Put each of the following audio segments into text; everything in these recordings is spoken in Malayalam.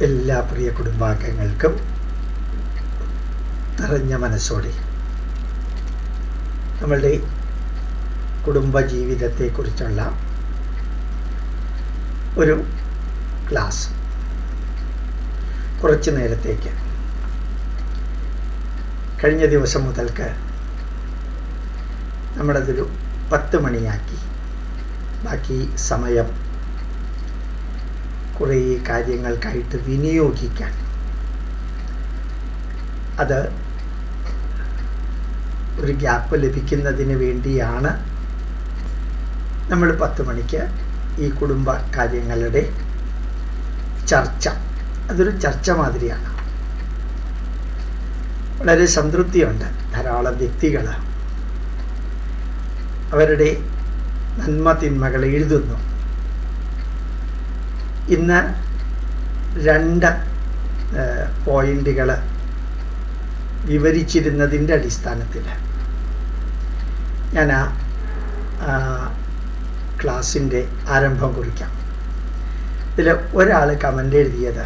എല്ലാ പ്രിയ കുടുംബാംഗങ്ങൾക്കും നിറഞ്ഞ മനസ്സോടെ. നമ്മളുടെ കുടുംബ ജീവിതത്തെക്കുറിച്ചുള്ള ഒരു ക്ലാസ്. കുറച്ച് നേരത്തേക്ക്. കഴിഞ്ഞ ദിവസം മുതൽക്ക് നമ്മളതൊരു പത്ത് മണിയാക്കി. ബാക്കി സമയം കുറേ കാര്യങ്ങൾക്കായിട്ട് വിനിയോഗിക്കാൻ. അത് ഒരു ഗ്യാപ്പ് ലഭിക്കുന്നതിന് വേണ്ടിയാണ് നമ്മൾ പത്ത് മണിക്ക് ഈ കുടുംബ കാര്യങ്ങളുടെ ചർച്ച. അതൊരു ചർച്ച മാതിരിയാണ്. വളരെ സംതൃപ്തിയുണ്ട് ധാരാളം വ്യക്തികൾ അവരുടെ നന്മ തിന്മകൾ എഴുതുന്നു. ഇന്ന് രണ്ട് പോയിന്റുകൾ വിവരിച്ചിരുന്നതിന്റെ അടിസ്ഥാനത്തിൽ ഞാൻ ആ ആരംഭം കുറിക്കാം. ഇതിൽ ഒരാൾ കമന്റ് എഴുതിയത്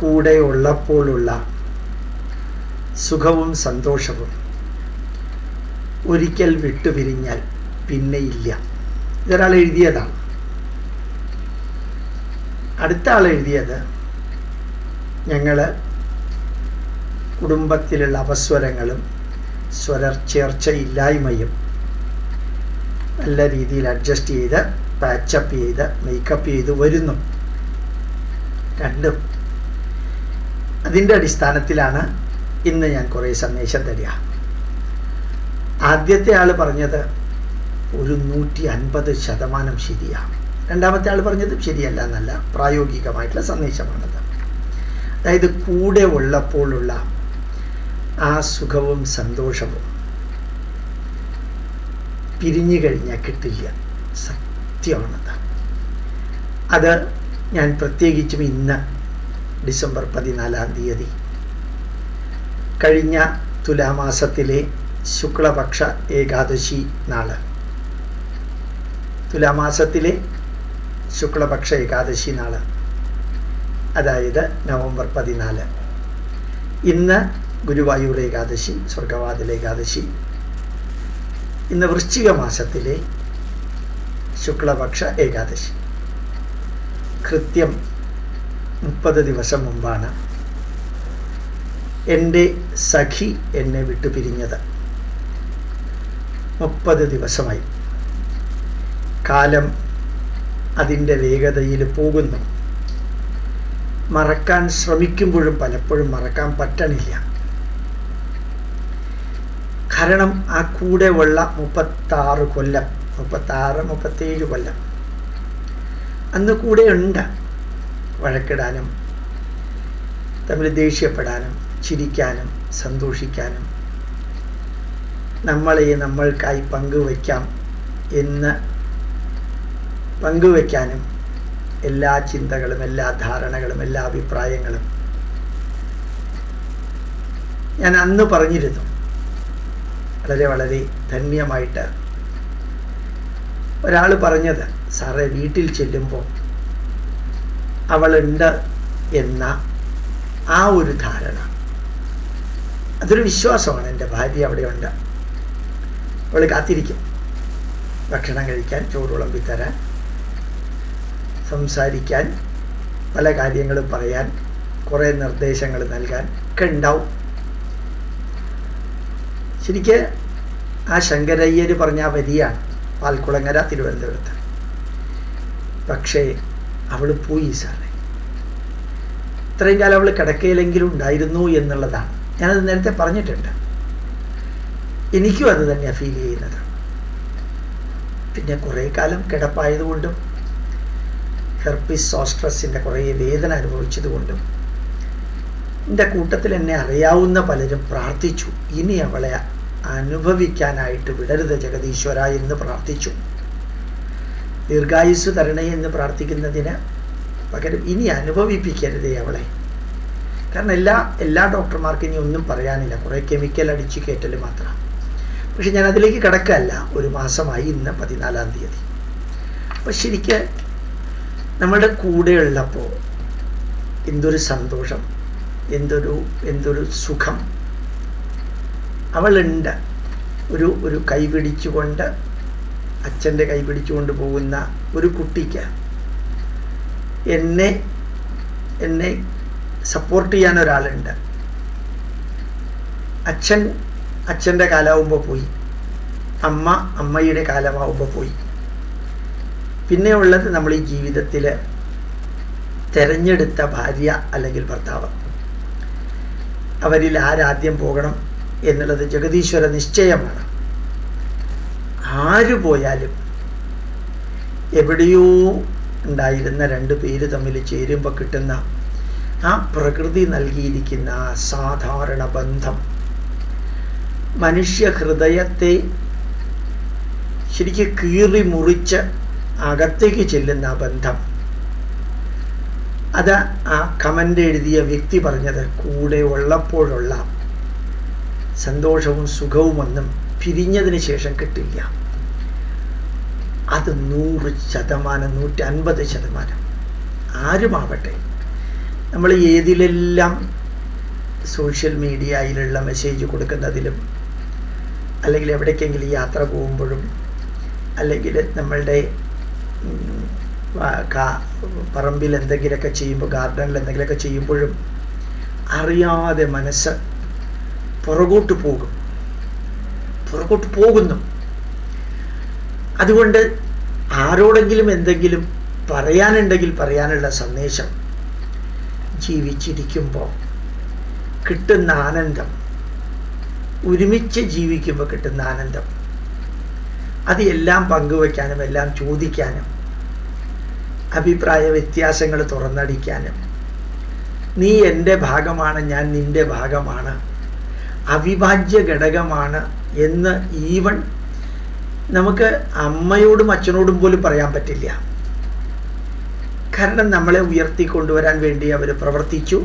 കൂടെ ഉള്ളപ്പോഴുള്ള സുഖവും സന്തോഷവും ഒരിക്കൽ വിട്ടുപിരിഞ്ഞാൽ പിന്നെ ഇല്ല. ഇതൊരാൾ എഴുതിയതാണ് അടുത്ത ആൾ എഴുതിയത് ഞങ്ങൾ കുടുംബത്തിലുള്ള അപസ്വരങ്ങളും സ്വരച്ചേർച്ചയില്ലായ്മയും നല്ല രീതിയിൽ അഡ്ജസ്റ്റ് ചെയ്ത് പാച്ചപ്പ് ചെയ്ത് മേക്കപ്പ് ചെയ്ത് വരുന്നു. രണ്ടും. അതിന്റെ അടിസ്ഥാനത്തിലാണ് ഇന്ന് ഞാൻ കുറേ സന്ദേശം തരിക. ആദ്യത്തെ ആൾ പറഞ്ഞത് ഒരു നൂറ്റി അൻപത് ശതമാനം ശരിയാണ് രണ്ടാമത്തെ ആൾ പറഞ്ഞത് ശരിയല്ല എന്നല്ല പ്രായോഗികമായിട്ടുള്ള സന്ദേശമാണത്. അതായത് കൂടെ ഉള്ളപ്പോഴുള്ള ആ സുഖവും സന്തോഷവും പിരിഞ്ഞു കഴിഞ്ഞാൽ കിട്ടില്ല. സത്യമാണത്. അത് ഞാൻ പ്രത്യേകിച്ചും ഇന്ന് ഡിസംബർ പതിനാലാം തീയതി കഴിഞ്ഞ തുലാമാസത്തിലെ ശുക്ലപക്ഷ ഏകാദശി നാൾ. തുലാമാസത്തിലെ ശുക്ലപക്ഷ ഏകാദശി നാൾ. അതായത് നവംബർ പതിനാല്. ഇന്ന് ഗുരുവായൂർ ഏകാദശി സ്വർഗവാതിൽ ഏകാദശി. ഇന്ന് വൃശ്ചിക മാസത്തിലെ ശുക്ലപക്ഷ ഏകാദശി. കൃത്യം മുപ്പത് ദിവസം മുമ്പാണ് എന്റെ സഖി എന്നെ വിട്ടുപിരിഞ്ഞത് മുപ്പത് ദിവസമായി. കാലം അതിന്റെ വേഗതയിൽ പോകുന്നു. മറക്കാൻ ശ്രമിക്കുമ്പോഴും പലപ്പോഴും മറക്കാൻ പറ്റണില്ല. കാരണം ആ കൂടെ ഉള്ള മുപ്പത്താറ് കൊല്ലം മുപ്പത്താറ് മുപ്പത്തേഴ് കൊല്ലം. അന്ന് കൂടെ ഉണ്ട് വഴക്കിടാനും തമ്മിൽ ദേഷ്യപ്പെടാനും ചിരിക്കാനും സന്തോഷിക്കാനും. നമ്മളെ നമ്മൾക്കായി പങ്കുവയ്ക്കാം എന്ന് പങ്കുവയ്ക്കാനും എല്ലാ ചിന്തകളും എല്ലാ ധാരണകളും എല്ലാ അഭിപ്രായങ്ങളും. ഞാൻ അന്ന് പറഞ്ഞിരുന്നു വളരെ വളരെ ധന്യമായിട്ട്. ഒരാൾ പറഞ്ഞത് സാറേ വീട്ടിൽ ചെല്ലുമ്പോൾ അവളുണ്ട് എന്ന ആ ഒരു ധാരണ. അതൊരു വിശ്വാസമാണ് എന്റെ ഭാര്യ അവിടെയുണ്ട്. അവൾ കാത്തിരിക്കും. ഭക്ഷണം കഴിക്കാൻ ചോറ് വിളമ്പിത്തരാൻ. സംസാരിക്കാൻ പല കാര്യങ്ങളും പറയാൻ കുറേ നിർദ്ദേശങ്ങൾ നൽകാൻ ഒക്കെ ഉണ്ടാവും. ശരിക്ക് ആ ശങ്കരയ്യർ പറഞ്ഞ വരിയാണ് പാൽക്കുളങ്ങര തിരുവനന്തപുരത്ത്. പക്ഷേ അവൾ പോയി സാറേ. ഇത്രയും കാലം അവൾ കിടക്കയിലെങ്കിലും ഉണ്ടായിരുന്നു എന്നുള്ളതാണ്. ഞാനത് നേരത്തെ പറഞ്ഞിട്ടുണ്ട്. എനിക്കും അത് തന്നെയാണ് ഫീൽ ചെയ്യുന്നത്. പിന്നെ കുറേ കാലം കിടപ്പായതുകൊണ്ടും ഹെർപ്പിസ് സോസ്ട്രസിന്റെ കുറേ വേദന അനുഭവിച്ചതുകൊണ്ടും എന്റെ കൂട്ടത്തിൽ എന്നെ അറിയാവുന്ന പലരും പ്രാർത്ഥിച്ചു. ഇനി അവളെ അനുഭവിക്കാനായിട്ട് വിടരുത് ജഗദീശ്വര എന്ന് പ്രാർത്ഥിച്ചു. ദീർഘായുസ് തരണേ എന്ന് പ്രാർത്ഥിക്കുന്നതിന് പകരം ഇനി അനുഭവിപ്പിക്കരുതേ അവളെ. കാരണം എല്ലാ എല്ലാ ഡോക്ടർമാർക്കും ഇനി ഒന്നും പറയാനില്ല. കുറേ കെമിക്കൽ അടിച്ച് കയറ്റൽ മാത്രം. പക്ഷെ ഞാൻ അതിലേക്ക് കിടക്കല്ല. ഒരു മാസമായി ഇന്ന് പതിനാലാം തീയതി. അപ്പം ശരിക്ക് നമ്മുടെ കൂടെയുള്ളപ്പോൾ എന്തൊരു സന്തോഷം എന്തൊരു എന്തൊരു സുഖം. അവളുണ്ട്. ഒരു ഒരു കൈ പിടിച്ചുകൊണ്ട് അച്ഛന്റെ കൈ പിടിച്ചുകൊണ്ട് പോകുന്ന ഒരു കുട്ടിക്ക് എന്നെ എന്നെ സപ്പോർട്ട് ചെയ്യാൻ ഒരാളുണ്ട്. അച്ഛൻ അച്ഛന്റെ കാലമാകുമ്പോൾ പോയി. അമ്മ അമ്മയുടെ കാലമാകുമ്പോൾ പോയി. പിന്നെ ഉള്ളത് നമ്മൾ ഈ ജീവിതത്തിൽ തിരഞ്ഞെടുത്ത ഭാര്യ അല്ലെങ്കിൽ ഭർത്താവ്. അവരിൽ ആരാദ്യം പോകണം എന്നുള്ളത് ജഗതീശ്വര നിശ്ചയമാണ്. ആര് പോയാലും എവിടെയോ ഉണ്ടായിരുന്ന രണ്ട് പേര് തമ്മിൽ ചേരുമ്പോൾ കിട്ടുന്ന ആ പ്രകൃതി നൽകിയിരിക്കുന്ന സാധാരണ ബന്ധം. മനുഷ്യ ഹൃദയത്തെ ശരിക്കും കീറി മുറിച്ച് അകത്തേക്ക് ചെല്ലുന്ന ബന്ധം. അത് ആ കമന്റ് എഴുതിയ വ്യക്തി പറഞ്ഞത് കൂടെ ഉള്ളപ്പോഴുള്ള സന്തോഷവും സുഖവുമൊന്നും പിരിഞ്ഞതിന് ശേഷം കിട്ടില്ല. അത് നൂറ് ശതമാനം നൂറ്റി അൻപത് ശതമാനം. ആരുമാവട്ടെ. നമ്മൾ ഏതിലെല്ലാം സോഷ്യൽ മീഡിയയിലുള്ള മെസ്സേജ് കൊടുക്കുന്നതിലും അല്ലെങ്കിൽ എവിടേക്കെങ്കിലും യാത്ര പോകുമ്പോഴും അല്ലെങ്കിൽ നമ്മളുടെ പറമ്പിൽ എന്തെങ്കിലുമൊക്കെ ചെയ്യുമ്പോൾ ഗാർഡനിൽ എന്തെങ്കിലുമൊക്കെ ചെയ്യുമ്പോഴും അറിയാതെ മനസ്സ് പുറകോട്ട് പോകും. പുറകോട്ട് പോകുന്നു. അതുകൊണ്ട് ആരോടെങ്കിലും എന്തെങ്കിലും പറയാനുണ്ടെങ്കിൽ പറയാനുള്ള സന്ദേശം ജീവിച്ചിരിക്കുമ്പോൾ കിട്ടുന്ന ആനന്ദം ഒരുമിച്ച് ജീവിക്കുമ്പോൾ കിട്ടുന്ന ആനന്ദം അത് എല്ലാം പങ്കുവെക്കാനും എല്ലാം ചോദിക്കാനും അഭിപ്രായ വ്യത്യാസങ്ങൾ തുറന്നടിക്കാനും. നീ എന്റെ ഭാഗമാണ് ഞാൻ നിന്റെ ഭാഗമാണ്. അവിഭാജ്യ ഘടകമാണ് എന്ന് ഈവൺ നമുക്ക് അമ്മയോടും അച്ഛനോടും പോലും പറയാൻ പറ്റില്ല. കാരണം നമ്മളെ ഉയർത്തി കൊണ്ടുവരാൻ വേണ്ടി അവർ പ്രവർത്തിച്ചു.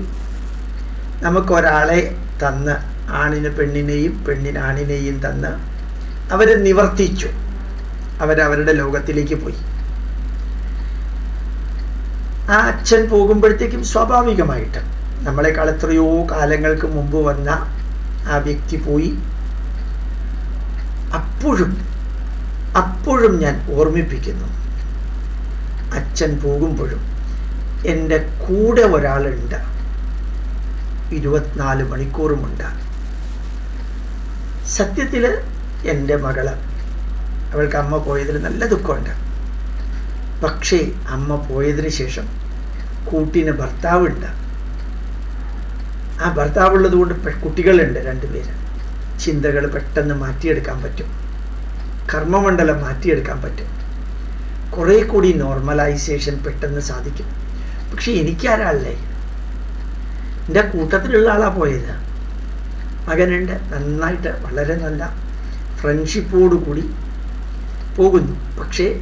നമുക്കൊരാളെ തന്ന് ആണിന് പെണ്ണിനെയും പെണ്ണിന് ആണിനെയും തന്ന് അവർ നിവർത്തിച്ചു. അവരവരുടെ ലോകത്തിലേക്ക് പോയി. ആ അച്ഛൻ പോകുമ്പോഴത്തേക്കും സ്വാഭാവികമായിട്ട് നമ്മളെക്കാൾ എത്രയോ കാലങ്ങൾക്ക് മുമ്പ് വന്ന ആ വ്യക്തി പോയി. അപ്പോഴും അപ്പോഴും ഞാൻ ഓർമ്മിപ്പിക്കുന്നു. അച്ഛൻ പോകുമ്പോഴും എന്റെ കൂടെ ഒരാളുണ്ട്. ഇരുപത്തിനാല് മണിക്കൂറുമുണ്ട്. സത്യത്തിൽ എന്റെ മകൾ അവൾക്ക് അമ്മ പോയതിൽ നല്ല ദുഃഖമുണ്ട്. പക്ഷേ അമ്മ പോയതിന് ശേഷം കൂട്ടിന് ഭർത്താവുണ്ട്. ആ ഭർത്താവുള്ളത് കൊണ്ട് കുട്ടികളുണ്ട് രണ്ടുപേര് ചിന്തകൾ പെട്ടെന്ന് മാറ്റിയെടുക്കാൻ പറ്റും. കർമ്മമണ്ഡലം മാറ്റിയെടുക്കാൻ പറ്റും. കുറേ കൂടി നോർമലൈസേഷൻ പെട്ടെന്ന് സാധിക്കും. പക്ഷെ എനിക്കാരല്ലേ എന്റെ കൂട്ടത്തിലുള്ള ആളാണ് പോയത്. മകനുണ്ട്. നന്നായിട്ട് വളരെ നല്ല ഫ്രണ്ട്ഷിപ്പോടു കൂടി പോകുന്നു. പക്ഷേ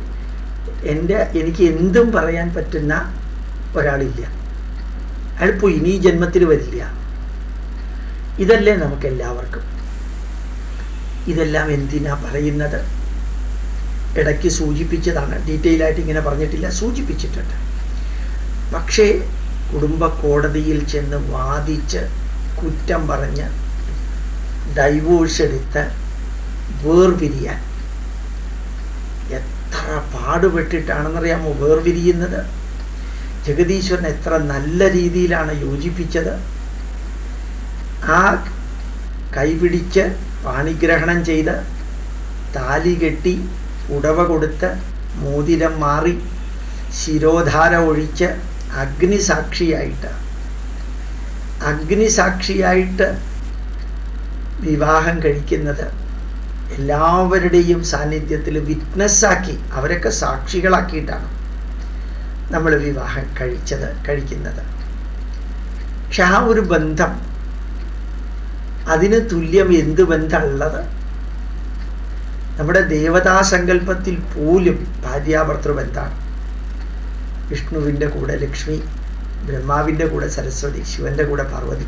എന്റെ എനിക്ക് എന്തും പറയാൻ പറ്റുന്ന ഒരാളില്ല. അയാൾ പോയി ഇനി ജന്മത്തിൽ വരില്ല. ഇതല്ലേ നമുക്ക് എല്ലാവർക്കും ഇതെല്ലാം എന്തിനാ പറയുന്നത്? ഇടയ്ക്ക് സൂചിപ്പിച്ചതാണ്. ഡീറ്റെയിൽ ആയിട്ട് ഇങ്ങനെ പറഞ്ഞിട്ടില്ല. സൂചിപ്പിച്ചിട്ടുണ്ട്. പക്ഷേ കുടുംബ കോടതിയിൽ ചെന്ന് വാദിച്ച് കുറ്റം പറഞ്ഞ് ഡൈവോഴ്സ് എടുത്ത് വേർപിരിയാൻ എത്ര പാടുപെട്ടിട്ടാണെന്നറിയാമോ വേർപിരിയുന്നത്? ജഗദീശ്വരൻ എത്ര നല്ല രീതിയിലാണ് യോജിപ്പിച്ചത്. ആ കൈപിടിച്ച് പാണിഗ്രഹണം ചെയ്ത് താലി കെട്ടി ഉടവ കൊടുത്ത് മോതിരം മാറി ശിരോധാര ഒഴിച്ച് അഗ്നിസാക്ഷിയായിട്ട്. അഗ്നിസാക്ഷിയായിട്ട് വിവാഹം കഴിക്കുന്നത് എല്ലാവരുടെയും സാന്നിധ്യത്തിൽ വിറ്റ്നസ്സാക്കി അവരൊക്കെ സാക്ഷികളാക്കിയിട്ടാണ് നമ്മൾ വിവാഹം കഴിച്ചത് കഴിക്കുന്നത്. പക്ഷെ ആ ഒരു ബന്ധം അതിന് തുല്യം എന്ത് ബന്ധമുള്ളത്? നമ്മുടെ ദേവതാ സങ്കല്പത്തിൽ പോലും ഭാര്യാഭർത്തൃബന്ധമാണ് വിഷ്ണുവിന്റെ കൂടെ ലക്ഷ്മി ബ്രഹ്മാവിന്റെ കൂടെ സരസ്വതി ശിവന്റെ കൂടെ പാർവതി.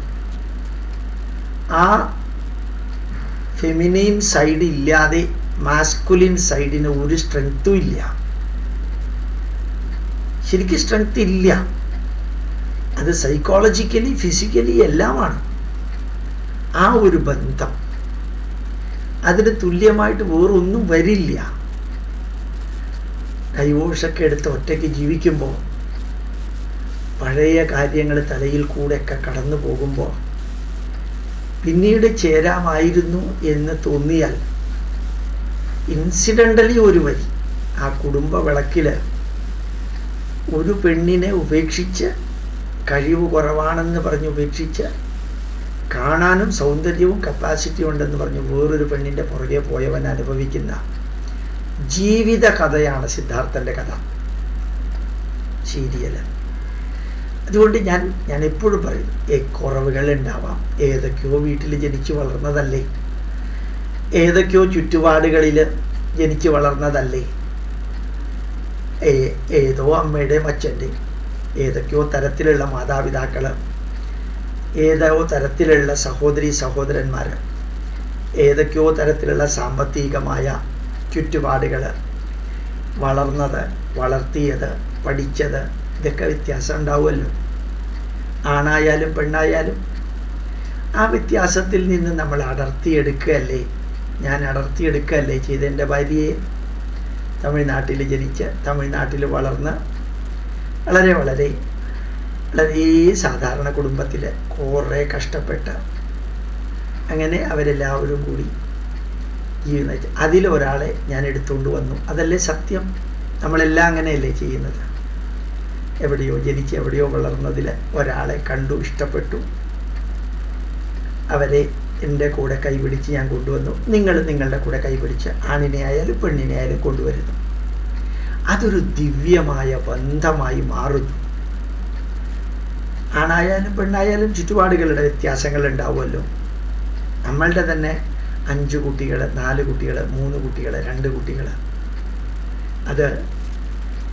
ആ ഫെമിനൈൻ സൈഡ് ഇല്ലാതെ മാസ്കുലിൻ സൈഡിന് ഒരു സ്ട്രെങ്ത്തും ഇല്ല. ശരിക്കും സ്ട്രെങ്ത് ഇല്ല. അത് സൈക്കോളജിക്കലി ഫിസിക്കലി എല്ലാമാണ്. ആ ഒരു ബന്ധം. അതിന് തുല്യമായിട്ട് വേറൊന്നും വരില്ല. ഡൈവോഴ്സൊക്കെ എടുത്ത് ഒറ്റയ്ക്ക് ജീവിക്കുമ്പോൾ പഴയ കാര്യങ്ങൾ തലയിൽ കൂടെയൊക്കെ കടന്നു പോകുമ്പോൾ പിന്നീട് ചേരാമായിരുന്നു എന്ന് തോന്നിയാൽ ഇൻസിഡന്റലി ഒരു വരി ആ കുടുംബ വിളക്കിൽ ഒരു പെണ്ണിനെ ഉപേക്ഷിച്ച് കഴിവ് കുറവാണെന്ന് പറഞ്ഞ് ഉപേക്ഷിച്ച് കാണാനും സൗന്ദര്യവും കപ്പാസിറ്റി ഉണ്ടെന്ന് പറഞ്ഞ് വേറൊരു പെണ്ണിന്റെ പുറകെ പോയവൻ അനുഭവിക്കുന്ന ജീവിത കഥയാണ് സിദ്ധാർത്ഥന്റെ കഥ. സീരിയൽ അതുകൊണ്ട് ഞാൻ ഞാൻ എപ്പോഴും പറയും ഏ കുറവുകൾ ഉണ്ടാവാം ഏതൊക്കെയോ വീട്ടിൽ ജനിച്ചു വളർന്നതല്ലേ? ഏതൊക്കെയോ ചുറ്റുപാടുകളിൽ ജനിച്ചു വളർന്നതല്ലേ? ഏ ഏതോ അമ്മയുടെയും അച്ഛന്റെയും ഏതൊക്കെയോ തരത്തിലുള്ള മാതാപിതാക്കൾ ഏതോ തരത്തിലുള്ള സഹോദരി സഹോദരന്മാർ ഏതൊക്കെയോ തരത്തിലുള്ള സാമ്പത്തികമായ ചുറ്റുപാടുകൾ വളർന്നത് വളർത്തിയത് പഠിച്ചത് ഇതൊക്കെ വ്യത്യാസം ഉണ്ടാവുമല്ലോ. ആണായാലും പെണ്ണായാലും ആ വ്യത്യാസത്തിൽ നിന്ന് നമ്മൾ അടർത്തിയെടുക്കുകയല്ലേ? ഞാൻ അടർത്തിയെടുക്കുകയല്ലേ ചെയ്ത് എന്റെ ഭാര്യയെ തമിഴ്നാട്ടിൽ ജനിച്ച് തമിഴ്നാട്ടിൽ വളർന്ന് വളരെ വളരെ വളരെ സാധാരണ കുടുംബത്തിൽ കുറേ കഷ്ടപ്പെട്ട് അങ്ങനെ അവരെല്ലാവരും കൂടി ജീവിത. അതിലൊരാളെ ഞാൻ എടുത്തുകൊണ്ട് വന്നു. അതല്ലേ സത്യം? നമ്മളെല്ലാം അങ്ങനെയല്ലേ ചെയ്യുന്നത്? എവിടെയോ ജനിച്ച് എവിടെയോ വളർന്നതിൽ ഒരാളെ കണ്ടു ഇഷ്ടപ്പെട്ടു. അവരെ എന്റെ കൂടെ കൈപിടിച്ച് ഞാൻ കൊണ്ടുവന്നു. നിങ്ങൾ നിങ്ങളുടെ കൂടെ കൈപിടിച്ച് ആണിനെ ആയാലും പെണ്ണിനെ ആയാലും കൊണ്ടുവരുന്നു. അതൊരു ദിവ്യമായ ബന്ധമായി മാറുന്നു. ആണായാലും പെണ്ണായാലും ചുറ്റുപാടുകളുടെ വ്യത്യാസങ്ങൾ ഉണ്ടാവുമല്ലോ. നമ്മളുടെ തന്നെ അഞ്ച് കുട്ടികൾ നാല് കുട്ടികൾ മൂന്ന് കുട്ടികൾ രണ്ട് കുട്ടികൾ അത്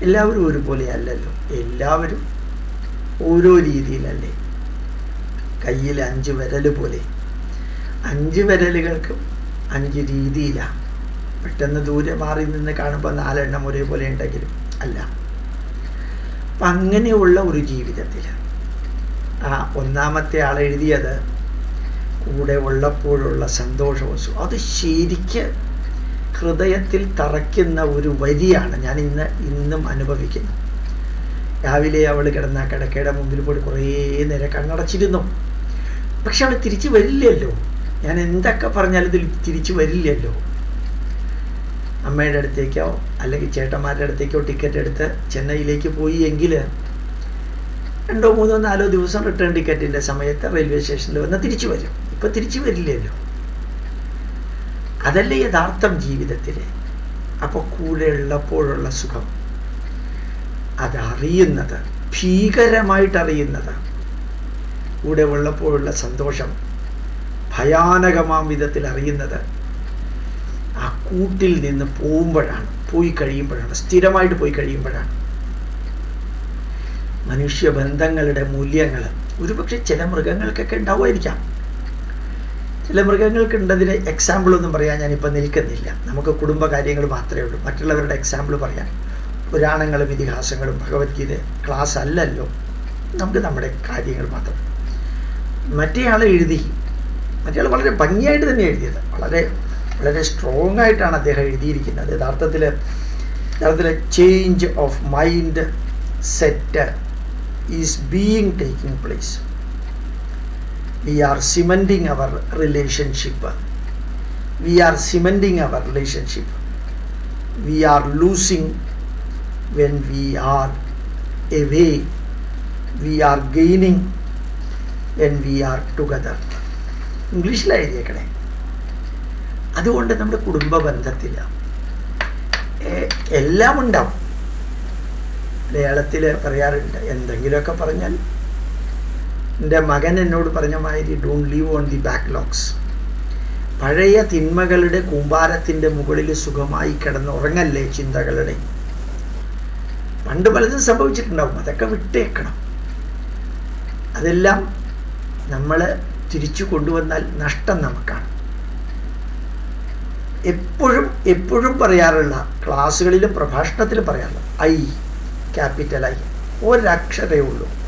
എല്ലാവരും ഒരുപോലെ അല്ലല്ലോ എല്ലാവരും ഓരോ രീതിയിലല്ലേ. കയ്യിൽ അഞ്ച് വിരൽ പോലെ. അഞ്ച് വിരലുകൾക്കും അഞ്ച് രീതിയിലാണ് പെട്ടെന്ന് ദൂരെ മാറി നിന്ന് കാണുമ്പോൾ നാലെണ്ണം ഒരേപോലെ ഉണ്ടെങ്കിലും അല്ല. അപ്പം അങ്ങനെയുള്ള ഒരു ജീവിതത്തിൽ ആ ഒന്നാമത്തെ ആൾ എഴുതിയത് കൂടെ ഉള്ളപ്പോഴുള്ള സന്തോഷവും അത് ശരിക്ക് ഹൃദയത്തിൽ തറയ്ക്കുന്ന ഒരു വരിയാണ് ഞാൻ ഇന്ന് ഇന്നും അനുഭവിക്കുന്നത്. രാവിലെ അവൾ കിടന്ന കിടക്കയുടെ മുമ്പിൽ പോയി കുറേ നേരം കണ്ണടച്ചിരുന്നു. പക്ഷെ അവൾ തിരിച്ചു വരില്ലല്ലോ. ഞാൻ എന്തൊക്കെ പറഞ്ഞാലും തിരിച്ചു വരില്ലല്ലോ. അമ്മയുടെ അടുത്തേക്കോ അല്ലെങ്കിൽ ചേട്ടന്മാരുടെ അടുത്തേക്കോ ടിക്കറ്റ് എടുത്ത് ചെന്നൈയിലേക്ക് പോയി എങ്കിൽ രണ്ടോ മൂന്നോ നാലോ ദിവസം റിട്ടേൺ ടിക്കറ്റിന്റെ സമയത്ത് റെയിൽവേ സ്റ്റേഷനിൽ വന്ന് തിരിച്ചു വരും. ഇപ്പം തിരിച്ചു വരില്ലല്ലോ. അതല്ലേ യഥാർത്ഥം ജീവിതത്തിൽ അപ്പോൾ കൂടെ ഉള്ളപ്പോഴുള്ള സുഖം. അതറിയുന്നത് ഭീകരമായിട്ട് അറിയുന്നത് കൂടെ ഉള്ളപ്പോഴുള്ള സന്തോഷം ഭയാനകമാം വിധത്തിൽ അറിയുന്നത് ആ കൂട്ടിൽ നിന്ന് പോകുമ്പോഴാണ് പോയി കഴിയുമ്പോഴാണ് സ്ഥിരമായിട്ട് പോയി കഴിയുമ്പോഴാണ്. മനുഷ്യബന്ധങ്ങളുടെ മൂല്യങ്ങൾ ഒരുപക്ഷെ ചില മൃഗങ്ങൾക്കൊക്കെ ഉണ്ടാവുമായിരിക്കാം. ചില മൃഗങ്ങൾക്ക് ഉണ്ടതിന് എക്സാമ്പിൾ ഒന്നും പറയാൻ ഞാനിപ്പോൾ നിൽക്കുന്നില്ല. നമുക്ക് കുടുംബകാര്യങ്ങൾ മാത്രമേ ഉള്ളൂ. മറ്റുള്ളവരുടെ എക്സാമ്പിൾ പറയാൻ. പുരാണങ്ങളും ഇതിഹാസങ്ങളും ഭഗവത്ഗീത ക്ലാസ് അല്ലല്ലോ. നമുക്ക് നമ്മുടെ കാര്യങ്ങൾ മാത്രം. മറ്റേയാൾ എഴുതി. മറ്റേയാൾ വളരെ ഭംഗിയായിട്ട് തന്നെ എഴുതിയത്. വളരെ വളരെ സ്ട്രോങ് ആയിട്ടാണ് അദ്ദേഹം എഴുതിയിരിക്കുന്നത്. യഥാർത്ഥത്തിൽ യഥാർത്ഥത്തിൽ change of mindset is being taking place we are cementing our relationship we are cementing our relationship we are losing when we are away we are gaining when we are together ഇംഗ്ലീഷിലായിരിക്കണേ അതുകൊണ്ട് നമ്മുടെ കുടുംബ ബന്ധത്തിൽ എല്ലാം ഉണ്ടാവും മലയാളത്തിൽ പറയാറുണ്ട് എന്തെങ്കിലുമൊക്കെ പറഞ്ഞാൽ എന്റെ മകൻ എന്നോട് പറഞ്ഞ മാതിരി don't leave on the backlogs പഴയ തിന്മകളുടെ കൂമ്പാരത്തിന്റെ മുകളിൽ സുഖമായി കിടന്ന് ഉറങ്ങല്ലേ ചിന്തകളുടെ? പണ്ട് പലതും സംഭവിച്ചിട്ടുണ്ടാവും. അതൊക്കെ വിട്ടേക്കണം. അതെല്ലാം നമ്മൾ തിരിച്ചു കൊണ്ടുവന്നാൽ നഷ്ടം നമുക്കാണ്. എപ്പോഴും എപ്പോഴും പറയാറുള്ള ക്ലാസ്സുകളിലും പ്രഭാഷണത്തിലും പറയാറുള്ള ഐ ക്യാപിറ്റൽ ഐ ഒരക്ഷരേ ഉള്ളൂ.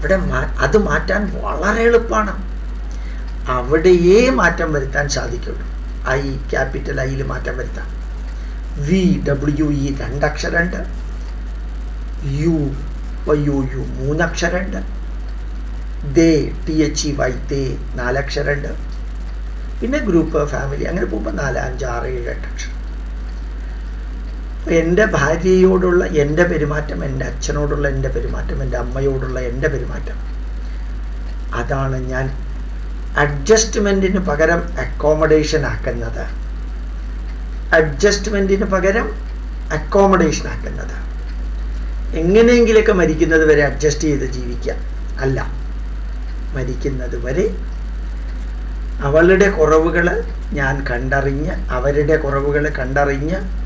അവിടെ അത് മാറ്റാൻ വളരെ എളുപ്പമാണ്. അവിടെയേ മാറ്റം വരുത്താൻ സാധിക്കുള്ളൂ. ഐ ക്യാപിറ്റൽ ഐയിൽ മാറ്റം വരുത്താം. വി ഡബ്ല്യു ഇ രണ്ടക്ഷരമുണ്ട് you U U മൂന്നക്ഷരമുണ്ട് they T H E Y they നാലക്ഷരമുണ്ട് പിന്നെ ഗ്രൂപ്പ് ഫാമിലി അങ്ങനെ പോകുമ്പോൾ നാല് അഞ്ച് ആറ് ഏഴ് എട്ട് അക്ഷരം എന്റെ ഭാര്യയോടുള്ള എന്റെ പെരുമാറ്റം എന്റെ അച്ഛനോടുള്ള എന്റെ പെരുമാറ്റം എന്റെ അമ്മയോടുള്ള എന്റെ പെരുമാറ്റം. അതാണ് ഞാൻ അഡ്ജസ്റ്റ്മെന്റിന് പകരം അക്കോമഡേഷൻ ആക്കുന്നത്. അഡ്ജസ്റ്റ്മെന്റിന് പകരം അക്കോമഡേഷൻ ആക്കുന്നത്. എങ്ങനെയെങ്കിലൊക്കെ മരിക്കുന്നത് വരെ അഡ്ജസ്റ്റ് ചെയ്ത് ജീവിക്കാം അല്ല മരിക്കുന്നത് വരെ അവളുടെ കുറവുകൾ ഞാൻ കണ്ടറിഞ്ഞ് അവരുടെ കുറവുകൾ കണ്ടറിഞ്ഞ്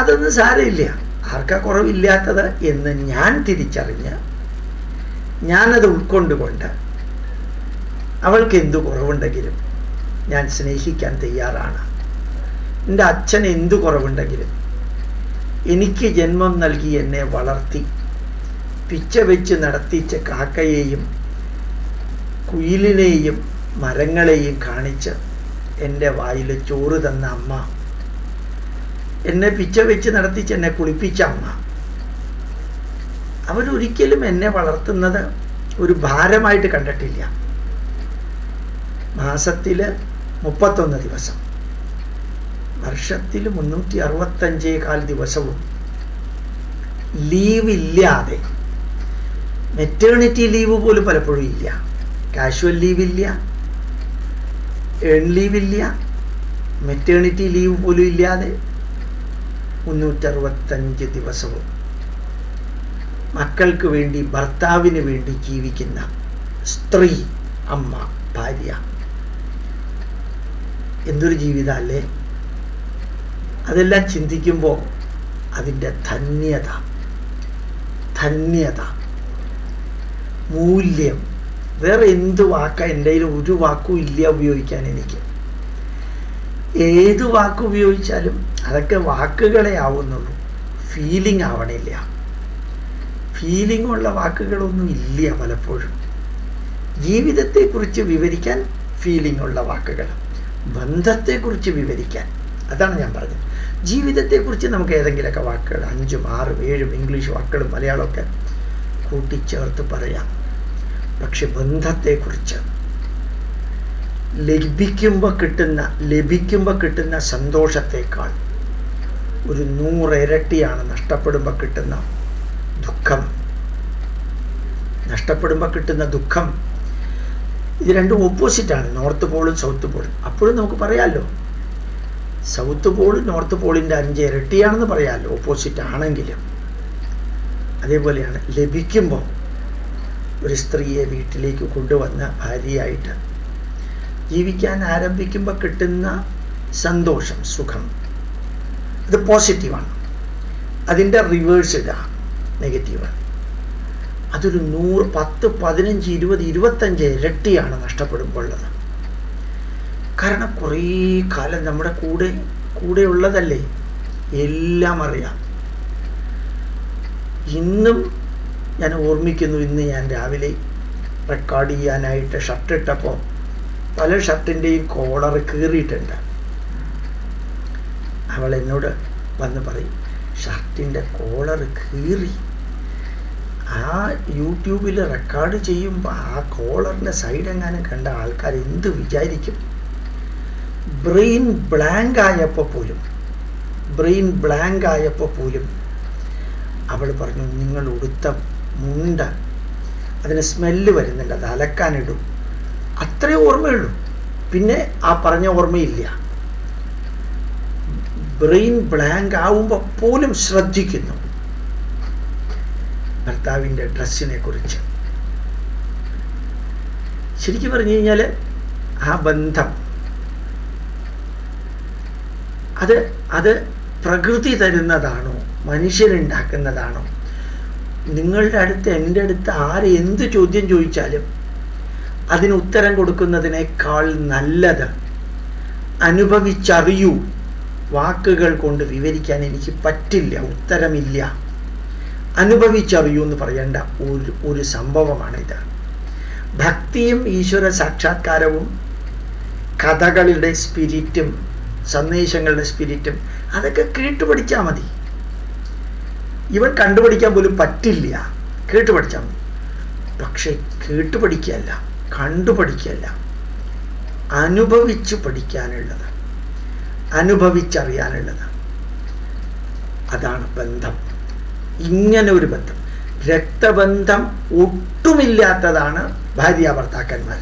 അതൊന്നും സാരമില്ല. ആർക്കാ കുറവില്ലാത്തത് എന്ന് ഞാൻ തിരിച്ചറിഞ്ഞ് ഞാനത് ഉൾക്കൊണ്ടുകൊണ്ട് അവൾക്ക് എന്തു കുറവുണ്ടെങ്കിലും ഞാൻ സ്നേഹിക്കാൻ തയ്യാറാണ്. എന്റെ അച്ഛൻ എന്തു കുറവുണ്ടെങ്കിലും എനിക്ക് ജന്മം നൽകി എന്നെ വളർത്തി പിച്ച വെച്ച് നടത്തിച്ച കാക്കയെയും കുയിലിനെയും മരങ്ങളെയും കാണിച്ച് എന്റെ വായിൽ ചോറ് തന്ന അമ്മ എന്നെ പിച്ച വെച്ച് നടത്തിച്ച് എന്നെ കുളിപ്പിച്ച അമ്മ. അവരൊരിക്കലും എന്നെ വളർത്തുന്നത് ഒരു ഭാരമായിട്ട് കണ്ടിട്ടില്ല. മാസത്തിൽ മുപ്പത്തൊന്ന് ദിവസം. വർഷത്തിൽ മുന്നൂറ്റി അറുപത്തഞ്ചേ കാൽ ദിവസവും ലീവ് ഇല്ലാതെ മെറ്റേണിറ്റി ലീവ് പോലും പലപ്പോഴും ഇല്ല. കാഷ്വൽ ലീവ് ഇല്ല. ഏൺ ലീവ് ഇല്ല. മെറ്റേണിറ്റി ലീവ് പോലും ഇല്ലാതെ. മുന്നൂറ്ററുപത്തഞ്ച് ദിവസവും. മക്കൾക്ക് വേണ്ടി ഭർത്താവിന് വേണ്ടി ജീവിക്കുന്ന സ്ത്രീ അമ്മ ഭാര്യ. എന്തൊരു ജീവിതമല്ലേ? അതെല്ലാം ചിന്തിക്കുമ്പോൾ അതിന്റെ ധന്യത ധന്യത മൂല്യം. വേറെ എന്ത് വാക്ക? എന്റെ കയ്യിൽ ഒരു വാക്കും ഇല്ല ഉപയോഗിക്കാൻ എനിക്ക്. ഏത് വാക്ക് ഉപയോഗിച്ചാലും അതൊക്കെ വാക്കുകളെ ആവുന്നുള്ളൂ. ഫീലിംഗ് ആവണില്ല. ഫീലിംഗ് ഉള്ള വാക്കുകളൊന്നും ഇല്ല പലപ്പോഴും. ജീവിതത്തെക്കുറിച്ച് വിവരിക്കാൻ ഫീലിംഗ് ഉള്ള വാക്കുകൾ ബന്ധത്തെക്കുറിച്ച് വിവരിക്കാൻ. അതാണ് ഞാൻ പറഞ്ഞത്. ജീവിതത്തെക്കുറിച്ച് നമുക്ക് ഏതെങ്കിലുമൊക്കെ വാക്കുകൾ അഞ്ചും ആറും ഏഴും ഇംഗ്ലീഷ് വാക്കുകളും മലയാളമൊക്കെ കൂട്ടിച്ചേർത്ത് പറയാം. പക്ഷെ ബന്ധത്തെക്കുറിച്ച് ലഭിക്കുമ്പോൾ കിട്ടുന്ന ലഭിക്കുമ്പോൾ കിട്ടുന്ന സന്തോഷത്തേക്കാൾ ഒരു നൂറിരട്ടിയാണ് നഷ്ടപ്പെടുമ്പോൾ കിട്ടുന്ന ദുഃഖം. നഷ്ടപ്പെടുമ്പോൾ കിട്ടുന്ന ദുഃഖം. ഇത് രണ്ടും ഓപ്പോസിറ്റാണ് നോർത്ത് പോളും സൗത്ത് പോളും അപ്പോഴും നമുക്ക് പറയാമല്ലോ സൗത്ത് പോൾ നോർത്ത് പോളിന്റെ അഞ്ച് ഇരട്ടിയാണെന്ന് പറയാമല്ലോ ഓപ്പോസിറ്റ് ആണെങ്കിലും. അതേപോലെയാണ് ലഭിക്കുമ്പോൾ ഒരു സ്ത്രീയെ വീട്ടിലേക്ക് കൊണ്ടുവന്ന ഭാര്യയായിട്ട് ജീവിക്കാൻ ആരംഭിക്കുമ്പോൾ കിട്ടുന്ന സന്തോഷം സുഖം. ഇത് പോസിറ്റീവാണ് അതിന്റെ റിവേഴ്സ് ഇതാ നെഗറ്റീവാണ് അതൊരു നൂറ് പത്ത് പതിനഞ്ച് ഇരുപത് ഇരുപത്തഞ്ച് ഇരട്ടിയാണ് നഷ്ടപ്പെടുമ്പോൾ ഉള്ളത്. കാരണം കുറേ കാലം നമ്മുടെ കൂടെ കൂടെ ഉള്ളതല്ലേ? എല്ലാം അറിയാം. ഇന്നും ഞാൻ ഓർമ്മിക്കുന്നു ഇന്ന് ഞാൻ രാവിലെ റെക്കോർഡ് ചെയ്യാനായിട്ട് ഷർട്ട് ഇട്ടപ്പോൾ പല ഷർട്ടിന്റെയും കോളർ കീറിയിട്ടുണ്ട്. അവൾ എന്നോട് വന്ന് പറയും ഷർട്ടിന്റെ കോളർ കീറി. ആ യൂട്യൂബിൽ റെക്കോർഡ് ചെയ്യുമ്പോൾ ആ കോളറിന്റെ സൈഡ് എങ്ങാനും കണ്ട ആൾക്കാർ എന്ത് വിചാരിക്കും? ബ്രെയിൻ ബ്ലാങ്ക് ആയപ്പോൾ പോലും ബ്രെയിൻ ബ്ലാങ്ക് ആയപ്പോൾ പോലും അവൾ പറഞ്ഞു നിങ്ങൾ ഉടുത്ത മുണ്ട അതിന് സ്മെല്ല് വരുന്നുണ്ട് അത് അലക്കാനിടും. അത്രേ ഓർമ്മയുള്ളൂ. പിന്നെ ആ പറഞ്ഞ ഓർമ്മയില്ല. ബ്രെയിൻ ബ്ലാങ്ക് ആവുമ്പോൾ പോലും ശ്രദ്ധിക്കുന്നു. ഭർത്താവിന്റെ ഡ്രസ്സിനെ കുറിച്ച്. ശരിക്കും പറഞ്ഞു കഴിഞ്ഞാൽ ആ ബന്ധം അത് അത് പ്രകൃതി തരുന്നതാണോ? മനുഷ്യരുണ്ടാക്കുന്നതാണോ നിങ്ങളുടെ അടുത്ത് എന്റെ അടുത്ത് ആര് എന്ത് ചോദ്യം ചോദിച്ചാലും അതിന് ഉത്തരം കൊടുക്കുന്നതിനേക്കാൾ നല്ലത് അനുഭവിച്ചറിയൂ. വാക്കുകൾ കൊണ്ട് വിവരിക്കാൻ എനിക്ക് പറ്റില്ല ഉത്തരമില്ല. അനുഭവിച്ചറിയൂ എന്ന് പറയേണ്ട ഒരു ഒരു സംഭവമാണിത്. ഭക്തിയും ഈശ്വര സാക്ഷാത്കാരവും കഥകളുടെ സ്പിരിറ്റും സന്ദേശങ്ങളുടെ സ്പിരിറ്റും അതൊക്കെ കേട്ടുപഠിച്ചാൽ മതി. ഇവൻ കണ്ടുപഠിക്കാൻ പോലും പറ്റില്ല. കേട്ടുപഠിച്ചാൽ മതി. പക്ഷെ കേട്ടുപഠിക്കുകയല്ല. കണ്ടുപഠിക്കുകയല്ല അനുഭവിച്ചു പഠിക്കാനുള്ളത്. അനുഭവിച്ചറിയാനുള്ളത്. അതാണ് ബന്ധം. ഇങ്ങനെ ഒരു ബന്ധം. രക്തബന്ധം ഒട്ടുമില്ലാത്തതാണ് ഭാര്യ ഭർത്താക്കന്മാർ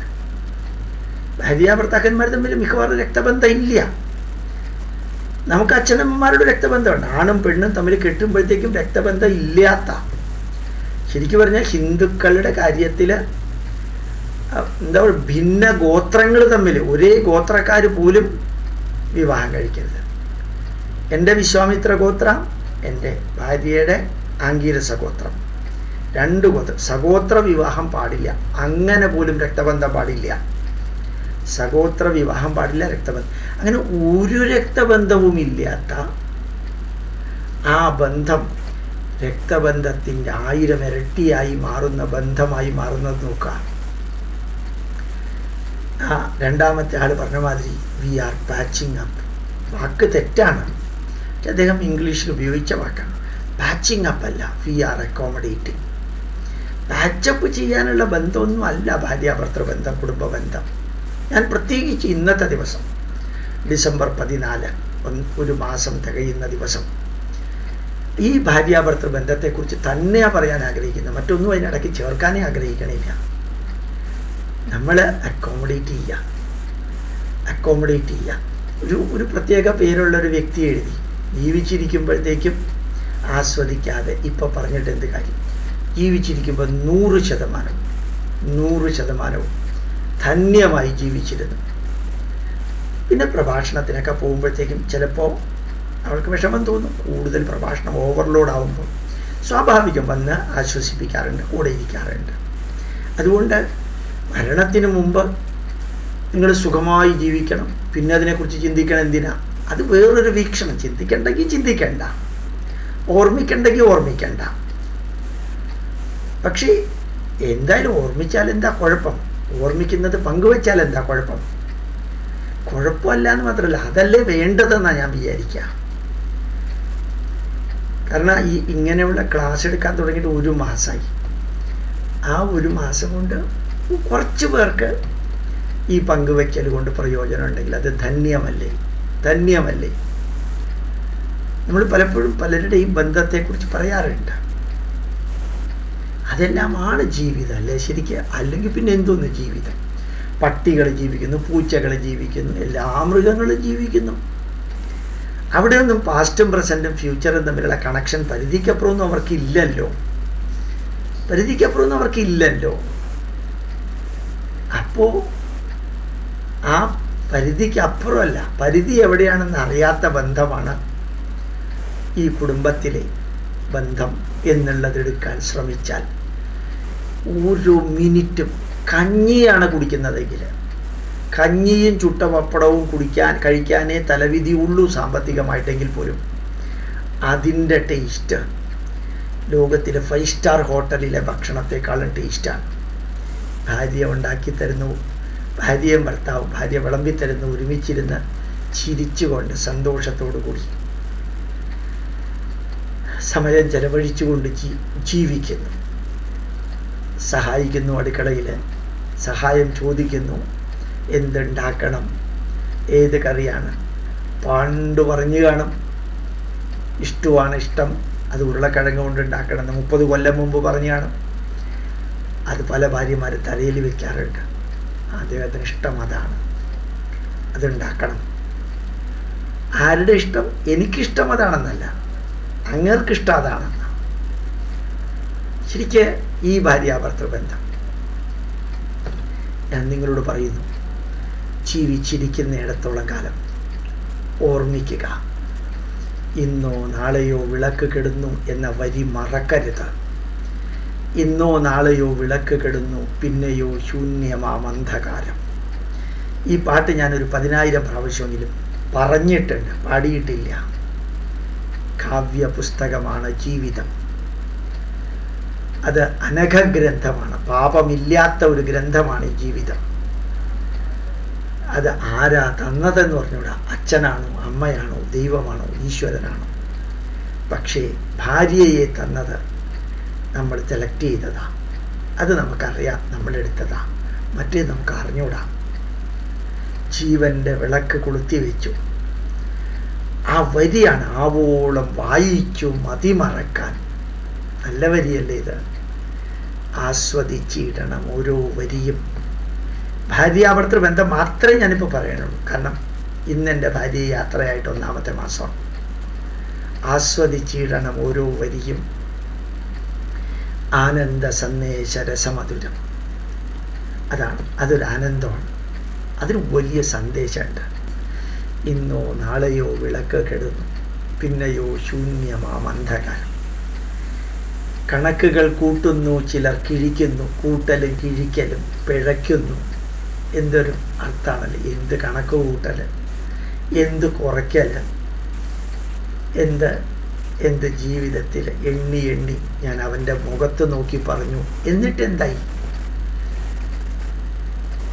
ഭാര്യ ഭർത്താക്കന്മാർ തമ്മിൽ മിക്കവാറും രക്തബന്ധം ഇല്ല നമുക്ക് അച്ഛനമ്മമാരുടെ രക്തബന്ധമുണ്ട്. ആണും പെണ്ണും തമ്മിൽ കെട്ടുമ്പോഴത്തേക്കും രക്തബന്ധം ഇല്ലാത്ത ശരിക്കും പറഞ്ഞാൽ ഹിന്ദുക്കളുടെ കാര്യത്തിൽ എന്താ പറയുക ഭിന്ന ഗോത്രങ്ങൾ തമ്മിൽ ഒരേ ഗോത്രക്കാർ പോലും വിവാഹം കഴിക്കരുത്. എന്റെ വിശ്വാമിത്ര ഗോത്രം എന്റെ ഭാര്യയുടെ ആംഗീരസ ഗോത്രം രണ്ട് ഗോത്രം സഗോത്ര വിവാഹം പാടില്ല. അങ്ങനെ പോലും രക്തബന്ധം പാടില്ല. സഗോത്ര വിവാഹം പാടില്ല രക്തബന്ധം. അങ്ങനെ ഒരു രക്തബന്ധവും ഇല്ലാത്ത ആ ബന്ധം രക്തബന്ധത്തിന്റെ ആയിരം ഇരട്ടിയായി മാറുന്ന ബന്ധമായി മാറുന്നത് നോക്കുക. ആ രണ്ടാമത്തെ ആൾ പറഞ്ഞ മാതിരി വി ആർ പാച്ചിങ് അപ്പ് വാക്ക് തെറ്റാണ്. അദ്ദേഹം ഇംഗ്ലീഷിൽ ഉപയോഗിച്ച വാക്കാണ്. പാച്ചിങ് അപ്പ് അല്ല we are accommodating patch up ചെയ്യാനുള്ള ബന്ധമൊന്നും അല്ല ഭാര്യാഭർത്തൃ ബന്ധം കുടുംബ ബന്ധം. ഞാൻ പ്രത്യേകിച്ച് ഇന്നത്തെ ദിവസം ഡിസംബർ പതിനാല് ഒരു മാസം തികയുന്ന ദിവസം ഈ ഭാര്യാഭർത്തൃ ബന്ധത്തെക്കുറിച്ച് തന്നെയാണ് പറയാൻ ആഗ്രഹിക്കുന്നത്. മറ്റൊന്നും അതിനിടയ്ക്ക് ചേർക്കാനേ ആഗ്രഹിക്കണില്ല. നമ്മൾ അക്കോമഡേറ്റ് ചെയ്യുക അക്കോമഡേറ്റ് ചെയ്യുക ഒരു ഒരു പ്രത്യേക പേരുള്ള ഒരു വ്യക്തി എഴുതി. ജീവിച്ചിരിക്കുമ്പോഴത്തേക്കും ആസ്വദിക്കാതെ ഇപ്പോൾ പറഞ്ഞിട്ട് എന്ത് കാര്യം? ജീവിച്ചിരിക്കുമ്പോൾ നൂറ് ശതമാനം നൂറ് ശതമാനവും ധന്യമായി ജീവിച്ചിരുന്നു. പിന്നെ പ്രഭാഷണത്തിനൊക്കെ പോകുമ്പോഴത്തേക്കും ചിലപ്പോൾ അവൾക്ക് വിഷമം തോന്നും. കൂടുതൽ പ്രഭാഷണം ഓവർലോഡ് ആകുമ്പോൾ സ്വാഭാവികം വന്ന് ആശ്വസിപ്പിക്കാറുണ്ട് കൂടെ ഇരിക്കാറുണ്ട്. അതുകൊണ്ട് മരണത്തിന് മുമ്പ് നിങ്ങൾ സുഖമായി ജീവിക്കണം. പിന്നെ അതിനെക്കുറിച്ച് ചിന്തിക്കണം എന്തിനാ? അത് വേറൊരു വീക്ഷണം. ചിന്തിക്കണ്ടെങ്കിൽ ചിന്തിക്കണ്ട. ഓർമ്മിക്കണ്ടെങ്കിൽ ഓർമ്മിക്കണ്ട. പക്ഷേ എന്തായാലും ഓർമ്മിച്ചാൽ എന്താ കുഴപ്പം? ഓർമ്മിക്കുന്നത് പങ്കുവെച്ചാൽ എന്താ കുഴപ്പം? കുഴപ്പമല്ല എന്ന് മാത്രമല്ല അതല്ലേ വേണ്ടതെന്നാണ് ഞാൻ വിചാരിക്കുക കാരണം ഈ ഇങ്ങനെയുള്ള ക്ലാസ് എടുക്കാൻ തുടങ്ങിയിട്ട് ഒരു മാസമായി ആ ഒരു മാസം കൊണ്ട് കുറച്ച് പേർക്ക് ഈ പങ്കുവയ്ക്കൽ കൊണ്ട് പ്രയോജനം ഉണ്ടെങ്കിൽ അത് ധന്യമല്ലേ? ധന്യമല്ലേ? നമ്മൾ പലപ്പോഴും പലരുടെയും ബന്ധത്തെക്കുറിച്ച് പറയാറുണ്ട്. അതെല്ലാമാണ് ജീവിതം അല്ലേ? ശരിക്ക് അല്ലെങ്കിൽ പിന്നെ എന്തോന്ന് ജീവിതം? പട്ടികൾ ജീവിക്കുന്നു പൂച്ചകൾ ജീവിക്കുന്നു എല്ലാ മൃഗങ്ങളും ജീവിക്കുന്നു. അവിടെ ഒന്നും പാസ്റ്റും പ്രസന്റും ഫ്യൂച്ചറും തമ്മിലുള്ള കണക്ഷൻ പരിധിക്കപ്പുറമൊന്നും അവർക്കില്ലല്ലോ. പരിധിക്കപ്പുറമൊന്നും അവർക്കില്ലല്ലോ. അപ്പോൾ ആ പരിധിക്ക് അപ്പുറമല്ല പരിധി എവിടെയാണെന്ന് അറിയാത്ത ബന്ധമാണ് ഈ കുടുംബത്തിലെ ബന്ധം എന്നുള്ളതെടുക്കാൻ ശ്രമിച്ചാൽ. ഒരു മിനിറ്റും കഞ്ഞിയാണ് കുടിക്കുന്നതെങ്കിൽ കഞ്ഞിയും ചുട്ട പപ്പടവും കുടിക്കാൻ കഴിക്കാനേ തലവിധിയുള്ളൂ സാമ്പത്തികമായിട്ടെങ്കിൽ പോലും. അതിന്റെ ടേസ്റ്റ് ലോകത്തിലെ ഫൈവ് സ്റ്റാർ ഹോട്ടലിലെ ഭക്ഷണത്തെക്കാളും ടേസ്റ്റാണ്. ഭാര്യ ഉണ്ടാക്കി തരുന്നു ഭാര്യയും ഭർത്താവും ഭാര്യ വിളമ്പി തരുന്നു ഒരുമിച്ചിരുന്ന് ചിരിച്ചുകൊണ്ട് സന്തോഷത്തോടു കൂടി സമയം ചെലവഴിച്ചുകൊണ്ട് ജീ ജീവിക്കുന്നു. സഹായിക്കുന്നു അടുക്കളയിൽ സഹായം ചോദിക്കുന്നു. എന്തുണ്ടാക്കണം? ഏത് കറിയാണ്? പണ്ട് പറഞ്ഞു കാണും. ഇഷ്ടമാണ് ഇഷ്ടം. അത് ഉരുളക്കിഴങ്ങ് കൊണ്ട് ഉണ്ടാക്കണം മുപ്പത് കൊല്ലം മുമ്പ് പറഞ്ഞു കാണും. അത് പല ഭാര്യമാർ തലയിൽ വെക്കാറുണ്ട്. അദ്ദേഹത്തിന് ഇഷ്ടം അതാണ്. അതുണ്ടാക്കണം. ആരുടെ ഇഷ്ടം? എനിക്കിഷ്ടം അതാണെന്നല്ല. അങ്ങേർക്കിഷ്ടം അതാണെന്ന്. ശരിക്ക് ഈ ഭാര്യാഭർത്തൃ ബന്ധം. ഞാൻ നിങ്ങളോട് പറയുന്നു ജീവിച്ചിരിക്കുന്നിടത്തോളം കാലം ഓർമ്മിക്കുക. ഇന്നോ നാളെയോ വിളക്ക് കെടുന്നു എന്ന വരി മറക്കരുത്. ഇന്നോ നാളെയോ വിളക്ക് കെടുന്നു പിന്നെയോ ശൂന്യമാം അന്ധകാരം ഈ പാട്ട് ഞാനൊരു പതിനായിരം പ്രാവശ്യമെങ്കിലും പറഞ്ഞിട്ടുണ്ട് പാടിയിട്ടില്ല. കാവ്യ പുസ്തകമാണ് ജീവിതം. അത് അനഘ ഗ്രന്ഥമാണ് പാപമില്ലാത്ത ഒരു ഗ്രന്ഥമാണ് ഈ ജീവിതം. അത് ആരാ തന്നതെന്ന് പറഞ്ഞുകൂടാ? അച്ഛനാണോ അമ്മയാണോ ദൈവമാണോ ഈശ്വരനാണോ? പക്ഷേ ഭാര്യയെ തന്നത് നമ്മൾ സെലക്ട് ചെയ്തതാ. അത് നമുക്കറിയാം നമ്മളെടുത്തതാ മറ്റേ നമുക്ക് അറിഞ്ഞൂടാ ജീവന്റെ വിളക്ക് കൊളുത്തി വെച്ചു ആ വരിയാണ് ആവോളം വായിച്ചു മതിമറക്കാൻ. നല്ല വരിയല്ലേ ഇത്? ആസ്വദിച്ചിടണം ഓരോ വരിയും. ഭാര്യാഭർത്തൃ ബന്ധം മാത്രമേ ഞാനിപ്പോൾ പറയണുള്ളൂ. കാരണം ഇന്നെന്റെ ഭാര്യ യാത്രയായിട്ട് ഒന്നാമത്തെ മാസം. ആസ്വദിച്ചിടണം ഓരോ വരിയും. ആനന്ദ സന്ദേശ രസമധുരം അതാണ് അതൊരു ആനന്ദമാണ്. അതിന് വലിയ സന്ദേശമുണ്ട്. ഇന്നോ നാളെയോ വിളക്ക് കെടുന്നു. പിന്നെയോ ശൂന്യമാം അന്ധകാരം കണക്കുകൾ കൂട്ടുന്നു ചിലർ കിഴിക്കുന്നു കൂട്ടലും കിഴിക്കലും പിഴയ്ക്കുന്നു. എന്തൊരു അർത്ഥാണല്ലോ എന്ത് കണക്ക് കൂട്ടൽ എന്ത് കുറയ്ക്കൽ എന്ത് എന്ത് ജീവിതത്തിൽ എണ്ണി എണ്ണി ഞാൻ അവന്റെ മുഖത്ത് നോക്കി പറഞ്ഞു എന്നിട്ട് എന്തായി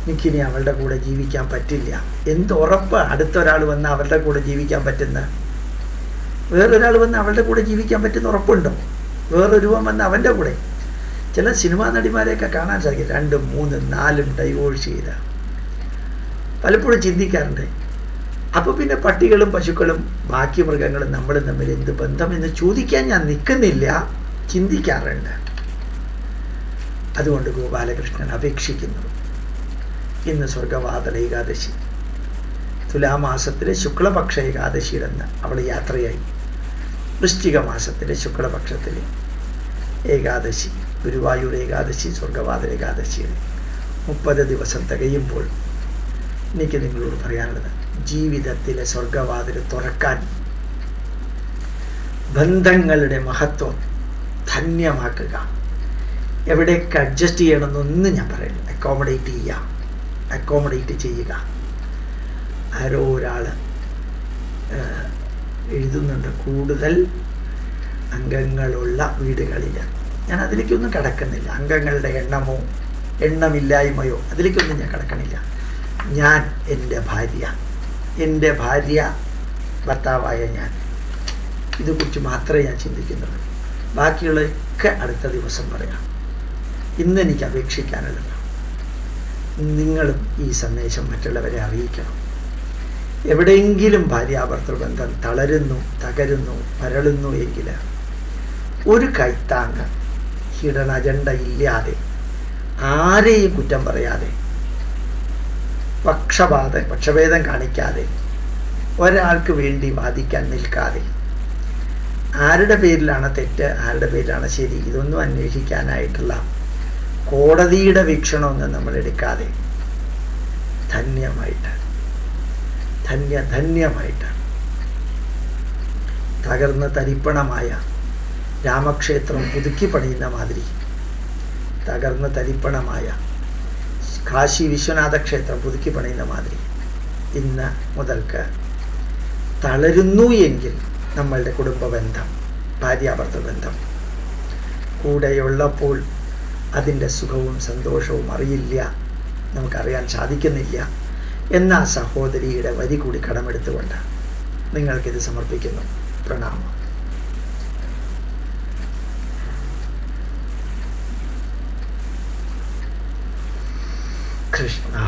എനിക്കിനി അവളുടെ കൂടെ ജീവിക്കാൻ പറ്റില്ല. എന്ത് ഉറപ്പ് അടുത്തൊരാൾ വന്ന് അവളുടെ കൂടെ ജീവിക്കാൻ പറ്റുന്ന? വേറൊരാൾ വന്ന് അവളുടെ കൂടെ ജീവിക്കാൻ പറ്റുന്ന ഉറപ്പുണ്ടോ? വേറൊരുവൻ വന്ന് അവന്റെ കൂടെ? ചില സിനിമാ നടിമാരെയൊക്കെ കാണാൻ സാധിക്കും. രണ്ടും മൂന്നും നാലും ഡൈവോഴ്സ് ചെയ്ത. പലപ്പോഴും ചിന്തിക്കാറുണ്ട് അപ്പോൾ പിന്നെ പട്ടികളും പശുക്കളും ബാക്കി മൃഗങ്ങളും നമ്മൾ തമ്മിൽ എന്ത് ബന്ധമെന്ന് ചോദിക്കാൻ ഞാൻ നിൽക്കുന്നില്ല ചിന്തിക്കാറുണ്ട്. അതുകൊണ്ട് ഗോപാലകൃഷ്ണൻ അപേക്ഷിക്കുന്നു. ഇന്ന് സ്വർഗവാതല ഏകാദശി. തുലാമാസത്തിലെ ശുക്ലപക്ഷ ഏകാദശിയിലെന്ന് അവൾ യാത്രയായി. വൃശ്ചിക മാസത്തിലെ ശുക്ലപക്ഷത്തിലെ ഏകാദശി ഗുരുവായൂർ ഏകാദശി സ്വർഗവാതല ഏകാദശിയിൽ മുപ്പത് ദിവസം തികയുമ്പോൾ എനിക്ക് നിങ്ങളോട് പറയാനുള്ളത് ജീവിതത്തിലെ സ്വർഗവാതിൽ തുറക്കാൻ ബന്ധങ്ങളുടെ മഹത്വം ധന്യമാക്കുക. എവിടെയൊക്കെ അഡ്ജസ്റ്റ് ചെയ്യണമെന്നൊന്നും ഞാൻ പറയുന്നു അക്കോമഡേറ്റ് ചെയ്യുക അക്കോമഡേറ്റ് ചെയ്യുക. ആരോ ഒരാൾ എഴുതുന്നുണ്ട് കൂടുതൽ അംഗങ്ങളുള്ള വീടുകളിൽ ഞാൻ അതിലേക്കൊന്നും കടക്കുന്നില്ല. അംഗങ്ങളുടെ എണ്ണമോ എണ്ണമില്ലായ്മയോ അതിലേക്കൊന്നും ഞാൻ കടക്കണില്ല. ഞാൻ എന്റെ ഭാര്യ. എന്റെ ഭാര്യ ഭർത്താവായ ഞാൻ. ഇതേക്കുറിച്ച് മാത്രമേ ഞാൻ ചിന്തിക്കുന്നുള്ളൂ ബാക്കിയുള്ളതൊക്കെ അടുത്ത ദിവസം പറയാം. ഇന്ന് എനിക്ക് അപേക്ഷിക്കാനുള്ളത് നിങ്ങളും ഈ സന്ദേശം മറ്റുള്ളവരെ അറിയിക്കണം. എവിടെയെങ്കിലും ഭാര്യാഭർത്തൃ ബന്ധം തളരുന്നു തകരുന്നു പരളുന്നു എങ്കിൽ ഒരു കൈത്താങ്ങ് ഹിഡൻ അജണ്ട ഇല്ലാതെ ആരെയും കുറ്റം പറയാതെ പക്ഷപാത പക്ഷഭേദം കാണിക്കാതെ ഒരാൾക്ക് വേണ്ടി വാദിക്കാൻ നിൽക്കാതെ. ആരുടെ പേരിലാണ് തെറ്റ് ആരുടെ പേരിലാണ് ശരി? ഇതൊന്നും അന്വേഷിക്കാനായിട്ടുള്ള കോടതിയുടെ വീക്ഷണമൊന്നും നമ്മൾ എടുക്കാതെ. ധന്യമായിട്ട് ധന്യ ധന്യമായിട്ട് തകർന്ന് തരിപ്പണമായ രാമക്ഷേത്രം പുതുക്കി പണിയുന്ന മാതിരി തകർന്ന് തരിപ്പണമായ കാശി വിശ്വനാഥ ക്ഷേത്രം പുതുക്കി പണിയുന്ന മാതിരി. ഇന്ന് മുതൽക്ക് തളരുന്നു എങ്കിൽ നമ്മളുടെ കുടുംബ ബന്ധം ഭാര്യാഭർത്ത ബന്ധം കൂടെയുള്ളപ്പോൾ അതിന്റെ സുഖവും സന്തോഷവും അറിയില്ല നമുക്കറിയാൻ സാധിക്കുന്നില്ല. എന്ന സഹോദരിയുടെ വരി കൂടി കടമെടുത്തുകൊണ്ട് നിങ്ങൾക്കിത് സമർപ്പിക്കുന്നു. പ്രണാമം. Krishna